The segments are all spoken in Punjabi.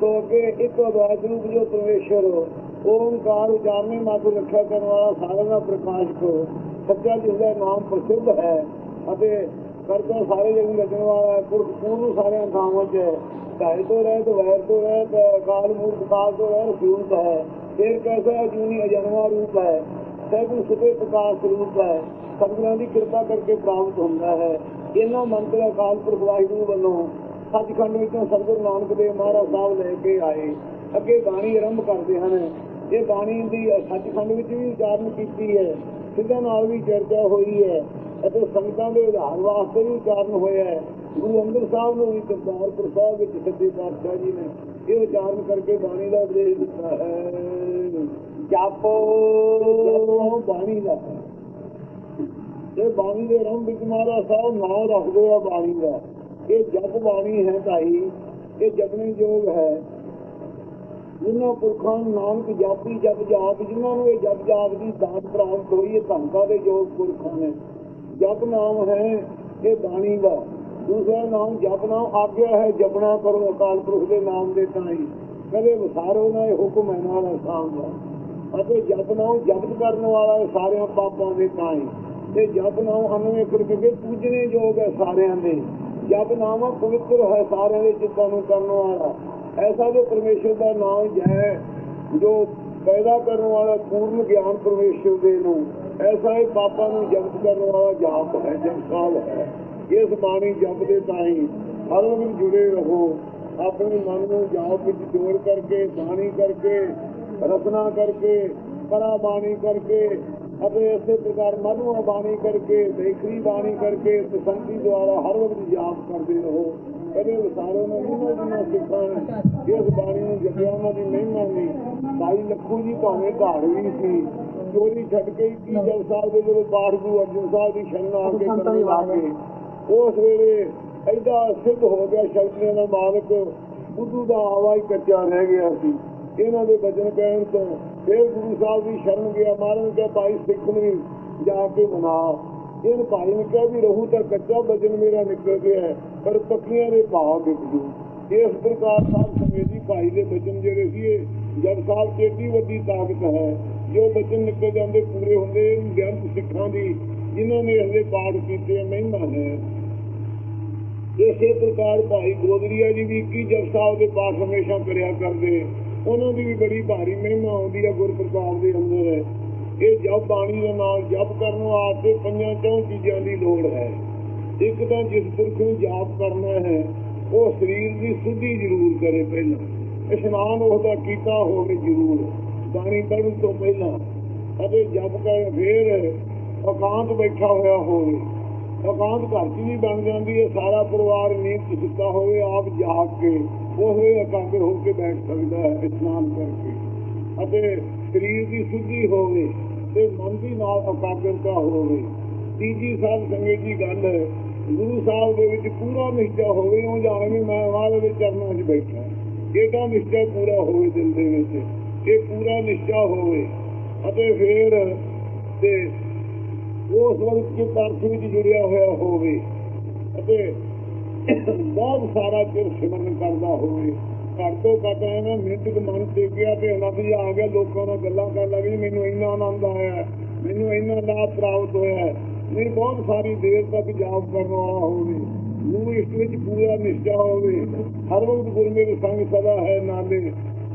ਤੋ ਅੱਗੇ ਇੱਕ ਅਵਾਜ਼ ਰੂਪ ਜੋ ਪਰਮੇਸ਼ਰ ਓਮਕਾਰ ਉਚਾਰਨੇ ਮਾਤਰ ਰੱਖਿਆ ਕਰਨ ਵਾਲਾ ਸਾਰਿਆਂ ਦਾ ਪ੍ਰਕਾਸ਼ਕ ਸੱਚਾ ਜਿਸ ਦਾ ਨਾਮ ਪ੍ਰਸਿੱਧ ਹੈ ਅਤੇ ਕਰਤਾ ਸਾਰੇ ਜਗ ਲੱਗਣ ਵਾਲਾ ਹੈ ਪੁਰਖ ਪੂਰਨ ਸਾਰਿਆਂ ਥਾਵਾਂ 'ਚ ਹੈ। ਢਾਈ ਤੋਂ ਰਹਿਤ ਵੈਰ ਤੋਂ ਰਹਿਤ ਕਾਲ ਮੂਰਤ ਕਾਲ ਤੋਂ ਰਹਿਤ ਸਿਉਂਤ ਹੈ। ਫਿਰ ਕੈਸਾ ਜੂਨੀ ਅਜਨਮਾ ਰੂਪ ਹੈ। ਸੈਗੁਣ ਸੁਤੇ ਪ੍ਰਕਾਸ਼ ਰੂਪ ਹੈ। ਸਤਿਗੁਰਾਂ ਦੀ ਕਿਰਪਾ ਕਰਕੇ ਪ੍ਰਾਪਤ ਹੁੰਦਾ ਹੈ। ਇਹਨਾਂ ਮੰਤਰ ਅਕਾਲ ਪੁਰਖ ਵਾਹਿਗੁਰੂ ਵੱਲੋਂ ਸੱਚਖੰਡ ਵਿੱਚੋਂ ਸਤਿਗੁਰੂ ਨਾਨਕ ਦੇਵ ਮਹਾਰਾਜ ਸਾਹਿਬ ਲੈ ਕੇ ਆਏ। ਅੱਗੇ ਬਾਣੀ ਆਰੰਭ ਕਰਦੇ ਹਨ। ਇਹ ਬਾਣੀ ਦੀ ਸੱਚਖੰਡ ਵਿੱਚ ਵੀ ਉਚਾਰਨ ਕੀਤੀ ਹੈ। ਸਿੱਧਾਂ ਨਾਲ ਵੀ ਚਰਚਾ ਹੋਈ ਹੈ ਅਤੇ ਸੰਗਤਾਂ ਦੇ ਉਧਾਰ ਵਾਸਤੇ ਵੀ ਉਚਾਰਨ ਹੋਇਆ ਹੈ। ਗੁਰੂ ਅੰਗਦ ਸਾਹਿਬ ਨੂੰ ਵੀ ਕਰਤਾਰਪੁਰ ਸਾਹਿਬ ਵਿੱਚ ਸੱਚੇ ਪਾਤਸ਼ਾਹ ਜੀ ਨੇ ਇਹ ਉਚਾਰਨ ਕਰਕੇ ਬਾਣੀ ਦਾ ਉਪਦੇਸ਼ ਦਿੱਤਾ ਹੈ। ਜਪੋ। ਬਾਣੀ ਦਾ। ਇਹ ਬਾਣੀ ਦੇ ਆਰੰਭ ਵਿੱਚ ਮਹਾਰਾਜ ਸਾਹਿਬ ਨਾਮ ਰੱਖਦੇ ਆ ਬਾਣੀ ਦਾ। ਇਹ ਜਪ ਬਾਣੀ ਹੈ ਭਾਈ, ਇਹ ਜਪਣੇ ਯੋਗ ਹੈ। ਜਿਨ੍ਹਾਂ ਪੁਰਖਾਂ ਨਾਨਕ ਜਾਪੀ ਜਪ ਜਾਪ, ਜਿਨ੍ਹਾਂ ਨੂੰ ਇਹ ਜਪ ਜਾਪ ਦੀ ਦਾਤ ਪ੍ਰਾਪਤ ਹੋਈ ਹੈ ਧੰਕਾ ਦੇ ਯੋਗ ਪੁਰਖਾਂ ਨੇ। ਜਪ ਨਾਮ ਹੈ, ਇਹ ਬਾਣੀ ਦਾ। ਦੂਸਰਾ ਨਾਮ ਜਪ ਨਾਮ ਆਗਿਆ ਹੈ, ਜਪਣਾ ਕਰੋ ਅਕਾਲ ਪੁਰਖ ਦੇ ਨਾਮ ਦੇ ਤਾਈ। ਕਦੇ ਵਿਸਾਰੋ ਨਾ, ਇਹ ਹੁਕਮ ਹੈ ਨਾਲ ਆਸਾਨ ਦਾ। ਅਤੇ ਜਪ ਨਾਮ ਜਪਤ ਕਰਨ ਵਾਲਾ ਹੈ ਸਾਰਿਆਂ ਪਾਪਾਂ ਦੇ ਤਾਈ। ਤੇ ਜਪ ਨਾਮ ਅਨਵੇਂ ਕਰਕੇ ਪੂਜਣੇ ਯੋਗ ਹੈ ਸਾਰਿਆਂ ਦੇ। ਜਪ ਨਾਮ ਪਵਿੱਤਰ ਹੈ ਸਾਰਿਆਂ ਦੇ ਚਿੱਤਾਂ ਨੂੰ ਕਰਨ ਵਾਲਾ। ਐਸਾ ਜੋ ਪਰਮੇਸ਼ਰ ਦਾ ਨਾਮ ਹੈ, ਜੋ ਪੈਦਾ ਕਰਨ ਵਾਲਾ ਪੂਰਨ ਗਿਆਨ ਪਰਮੇਸ਼ਰ ਦੇ ਨੂੰ, ਐਸਾ ਹੀ ਪਾਪਾਂ ਨੂੰ ਜਪਤ ਕਰਨ ਵਾਲਾ ਜਾਪ ਹੈ, ਜਪਸਾਲ ਹੈ। ਇਸ ਬਾਣੀ ਜਪ ਦੇ ਤਾਈ ਹਰ ਵਕਤ ਜੁੜੇ ਰਹੋ। ਆਪਣੇ ਮਨ ਨੂੰ ਜਾਪ ਵਿੱਚ ਜੋੜ ਕਰਕੇ, ਬਾਣੀ ਕਰਕੇ ਰਚਨਾ ਕਰਕੇ ਪਰਾ ਬਾਣੀ ਕਰਕੇ ਅਤੇ ਇਸੇ ਪ੍ਰਕਾਰ ਮਧੂਆ ਬਾਣੀ ਕਰਕੇ ਦੇਖਰੀ ਬਾਣੀ ਕਰਕੇ ਤਸੰਤੀ ਦੁਆਰਾ ਹਰ ਵਕਤ ਜਾਪ ਕਰਦੇ ਰਹੋ। ਕਦੇ ਵਿਸਾਰੋ ਨਾ ਇਹਨਾਂ ਦੀਆਂ ਸਿੱਖਾਂ ਇਸ ਬਾਣੀ ਨੂੰ ਜਪਿਆ ਉਹਨਾਂ ਦੀ ਮਹਿਮਾ ਨਹੀਂ ਭਾਈ ਲੱਖੂ ਜੀ ਭਾਵੇਂ ਘਾੜ ਵੀ ਸੀ। ਚੋਰੀ ਛੱਡ ਕੇ ਕੀ ਜਲ ਸਾਹਿਬ ਦੇ ਜਦੋਂ ਪਾਠ ਗੁਰੂ ਅਰਜਨ ਸਾਹਿਬ ਦੀ ਸ਼ਰਨ ਆ ਕੇ ਕਰਨ ਲੱਗੇ ਉਸ ਵੇਲੇ ਐਡਾ ਸਿੱਧ ਹੋ ਗਿਆ ਸ਼ਕਤੀਆਂ ਦਾ ਮਾਲਕ ਬੁੱਧੂ ਦਾ ਆਵਾਜ਼ ਕੱਚਾ ਰਹਿ ਗਿਆ ਸੀ। ਇਹਨਾਂ ਦੇ ਬਚਨ ਕਹਿਣ ਤੋਂ ਫਿਰ ਗੁਰੂ ਸਾਹਿਬ ਦੀ ਸ਼ਰਨ ਗਿਆ ਮਾਰਨ ਕੇ ਭਾਈ, ਸਿੱਖ ਨੂੰ ਵੀ ਜਾ ਕੇ ਮਨਾ। ਇਹ ਭਾਈ ਨੇ ਕਿਹਾ ਵੀ ਰਹੂ ਤਾਂ ਕੱਚਾ ਬਚਨ ਮੇਰਾ ਨਿਕਲ ਗਿਆ ਪਰ ਪੱਕੀਆਂ ਦੇ ਭਾਵ ਵਿਕ ਜੂ। ਇਸ ਪ੍ਰਕਾਰ ਸਾਹਿਬ ਸਮੇਤੀ ਭਾਈ ਦੇ ਬਚਨ ਜਿਹੜੇ ਸੀ ਜਦ ਸਾਹਿਬ ਚ ਵੱਡੀ ਤਾਕਤ ਹੈ, ਜੋ ਬਚਨ ਨਿਕਲ ਜਾਂਦੇ, ਪੂਰੇ ਹੁੰਦੇ ਇਹ ਬੇਅੰਤ ਸਿੱਖਾਂ ਦੀ, ਜਿਨ੍ਹਾਂ ਨੇ ਇਹਦੇ ਪਾਠ ਕੀਤੇ ਮਹਿਮਾ ਹੈ। ਇਸੇ ਪ੍ਰਕਾਰ ਭਾਈ ਗੋਦਰੀਆ ਜੀ ਵੀ ਕੀ ਜਪ ਸਾਹਿਬ ਦੇ ਪਾਠ ਹਮੇਸ਼ਾ ਕਰਿਆ ਕਰਦੇ ਉਹਨਾਂ ਦੀ ਵੀ ਬੜੀ ਭਾਰੀ ਮਹਿਮਾ ਆਉਂਦੀ ਹੈ ਗੁਰਪ੍ਰਤਾਪ ਦੇ ਅੰਦਰ। ਇਹ ਜਪ ਬਾਣੀ ਦੇ ਨਾਲ ਜਪ ਕਰਨ ਵਾਸਤੇ ਪੰਜਾਂ ਚੋਂ ਚੀਜ਼ਾਂ ਦੀ ਲੋੜ ਹੈ। ਇੱਕ ਤਾਂ ਜਿਸ ਪੁਰਖ ਨੂੰ ਜਾਪ ਕਰਨਾ ਹੈ, ਉਹ ਸਰੀਰ ਦੀ ਸੁਧੀ ਜ਼ਰੂਰ ਕਰੇ ਪਹਿਲਾਂ। ਇਸ਼ਨਾਨ ਉਹਦਾ ਕੀਤਾ ਹੋਵੇ ਜ਼ਰੂਰ। ਬਾਣੀ ਪੜ੍ਹਨ ਤੋਂ ਪਹਿਲਾਂ। ਅਤੇ ਜਪ ਕਰ ਫੇਰ ਇਕਾਂਤ ਬੈਠਾ ਹੋਇਆ ਹੋਵੇ। ਅਕਾਂਤ ਘਰ 'ਚ ਵੀ ਬਣ ਜਾਂਦੀ ਹੈ, ਸਾਰਾ ਪਰਿਵਾਰ ਨੀਂਦ ਸੁੱਤਾ ਹੋਵੇ, ਆਪ ਜਾਗ ਕੇ ਉਹੇ ਇਕਾਗਰ ਹੋ ਕੇ ਬੈਠ ਸਕਦਾ ਹੈ, ਇਸ਼ਨਾਨ ਕਰਕੇ। ਅਤੇ ਸਰੀਰ ਦੀ ਸੁਧੀ ਹੋਵੇ ਤੇ ਮਨ ਦੀ ਨਾਲ ਇਕਾਗਰਤਾ ਹੋਵੇ। ਤੀਜੀ ਸਾਹਿਬ ਸੰਗਤ ਦੀ ਗੱਲ ਹੈ, ਗੁਰੂ ਸਾਹਿਬ ਦੇ ਵਿੱਚ ਪੂਰਾ ਨਿਸ਼ਚਾ ਹੋਵੇ, ਉਹ ਜਾਣੇ ਵੀ ਮੈਂ ਵਾਲੇ ਦੇ ਚਰਨਾਂ 'ਚ ਬੈਠਾ ਇਹਦਾ ਨਿਸ਼ਚਾ ਪੂਰਾ ਹੋਵੇ ਦਿਲ ਦੇ ਵਿੱਚ, ਇਹ ਪੂਰਾ ਨਿਸ਼ਚਾ ਹੋਵੇ। ਅਤੇ ਫਿਰ ਤੇ ਉਸ ਵਕਤ ਕੇ ਪਰਖ ਵਿੱਚ ਜੁੜਿਆ ਹੋਇਆ ਹੋਵੇ ਅਤੇ ਬਹੁਤ ਸਾਰਾ ਚਿਰ ਸਿਮਰਨ ਕਰਦਾ ਹੋਵੇ, ਘੱਟ ਤੋਂ ਘੱਟ ਐਵੇਂ ਮਿੰਟ ਕੁ ਮਨ ਤੇ ਗਿਆ ਤੇ ਆਨੰਦ ਜਿਹਾ ਆ ਗਿਆ, ਲੋਕਾਂ ਨਾਲ ਗੱਲਾਂ ਕਰਨ ਲੱਗੇ ਮੈਨੂੰ ਇੰਨਾ ਆਨੰਦ ਆਇਆ, ਮੈਨੂੰ ਇੰਨਾ ਲਾਭ ਪ੍ਰਾਪਤ ਹੋਇਆ। ਨਹੀਂ ਬਹੁਤ ਸਾਰੀ ਦੇਰ ਤੱਕ ਜਾਪ ਕਰਨ ਵਾਲਾ ਹੋਵੇ ਨੂੰ ਇਸ ਵਿੱਚ ਪੂਰਾ ਨਿਸ਼ਚਾ ਹੋਵੇ, ਹਰ ਵਕਤ ਗੁਰਮੇਲ ਸੰਗ ਸਦਾ ਹੈ ਨਾਲੇ।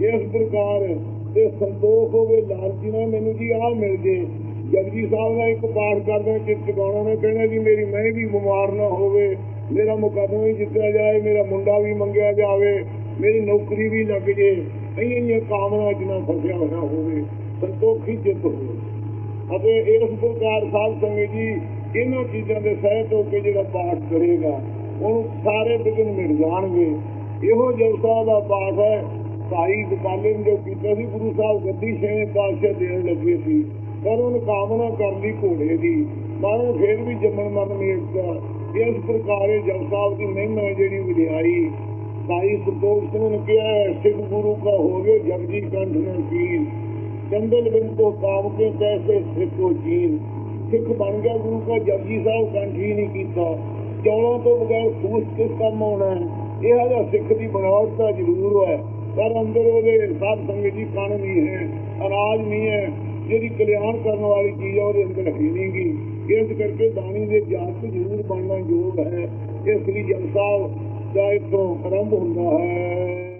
ਇਸ ਪ੍ਰਕਾਰ ਤੇ ਸੰਤੋਖ ਹੋਵੇ, ਲਾਲਚੀ ਨਾਲ ਮੈਨੂੰ ਜੀ ਆਹ ਮਿਲ ਜੇ। ਜਗਜੀ ਸਾਹਿਬ ਦਾ ਇੱਕ ਪਾਠ ਕਰਦੇ, ਚਿੱਤ ਚਕਾਉਣਾ ਨੇ ਕਹਿਣਾ ਜੀ, ਮੇਰੀ ਮੈਂ ਵੀ ਬਿਮਾਰ ਨਾ ਹੋਵੇ, ਮੇਰਾ ਮੁਕੱਦਮਾ ਵੀ ਜਿੱਤਿਆ ਜਾਏ, ਮੇਰਾ ਮੁੰਡਾ ਵੀ ਮੰਗਿਆ ਜਾਵੇ, ਮੇਰੀ ਨੌਕਰੀ ਵੀ ਲੱਗ ਜੇ ਇੰਨੀਆਂ ਇੰਨੀਆਂ ਕਾਮਨਾ ਜਿਨ੍ਹਾਂ ਫਸਿਆ ਹੋਇਆ ਹੋਵੇ, ਸੰਤੋਖੀ ਚਿੱਤ ਹੋਵੇ। ਅਤੇ ਇਸ ਪ੍ਰਕਾਰ ਸਾਹਿਬ ਸੰਗਤ ਜੀ, ਇਹਨਾਂ ਚੀਜ਼ਾਂ ਦੇ ਸਹਿਤ ਹੋ ਕੇ ਜਿਹੜਾ ਪਾਠ ਕਰੇਗਾ, ਉਹਨੂੰ ਸਾਰੇ ਵਿਗਨ ਮਿਟ ਜਾਣਗੇ। ਇਹੋ ਜਲਸਾ ਦਾ ਪਾਠ ਹੈ, ਭਾਈ ਗੋਪਾਲੇ ਨੇ ਜੋ ਕੀਤਾ ਸੀ, ਗੁਰੂ ਸਾਹਿਬ ਗੱਦੀ ਛੇ ਪਾਤਸ਼ਾਹ ਦੇਣ ਲੱਗੇ ਸੀ। ਪਰ ਉਹਨ ਕਾਮਨਾ ਕਰ ਲਈ ਘੋੜੇ ਦੀ। ਮਾਰੋ ਫੇਰ ਵੀ ਜੰਮਣ ਮਨ ਮੇਟਦਾ ਇਸ ਪ੍ਰਕਾਰ ਇਹ ਜਪ ਸਾਹਿਬ ਦੀ ਮਹਿਮਾ ਹੈ ਜਿਹੜੀ ਵਿਦਿਆਈ ਭਾਈ ਸੁਤੋਖ ਸਿੰਘ ਨੇ ਕਿਹਾ, ਸਿੱਖ ਗੁਰੂ ਕਾ ਹੋ ਗਏ ਜਗਜੀ ਕੰਠ ਨੇ ਕੀਲ ਚੰਦਨ ਬਿਨ ਕੋ ਕਾਮ ਕੇ ਕੈਸੇ ਸਿੱਖੋ ਜੀਨ ਸਿੱਖ ਬਣ ਗਿਆ ਗੁਰੂ ਕਾ ਜਗਜੀ ਸਾਹਿਬ ਕੰਠ ਹੀ ਨਹੀਂ ਕੀਤਾ। ਚੌਲਾਂ ਤੋਂ ਬਗੈਰ ਸੂਸ ਕਿਸ ਕੰਮ ਆਉਣਾ ਹੈ? ਇਹ ਜਿਹਾ ਸਿੱਖ ਦੀ ਬਣਾਵਟ ਤਾਂ ਜ਼ਰੂਰ ਹੈ ਪਰ ਅੰਦਰ ਉਹਦੇ ਸਾਧ ਸੰਗਤ ਜੀ ਕਣ ਨਹੀਂ ਹੈ, ਅਨਾਜ ਨਹੀਂ ਹੈ। ਜਿਹੜੀ ਕਲਿਆਣ ਕਰਨ ਵਾਲੀ ਚੀਜ਼ ਆ, ਉਹਦੇ ਅੰਦਰ ਹੈ ਨਹੀਂਗੀ ਇਸ ਕਰਕੇ ਬਾਣੀ ਦੇ ਜਾਤ ਜ਼ਰੂਰ ਬਣਨਾ ਯੋਗ ਹੈ। ਇਸ ਸ੍ਰੀ ਜਨ ਸਾਹਿਬ ਦਾ ਇੱਥੋਂ ਆਰੰਭ ਹੁੰਦਾ ਹੈ।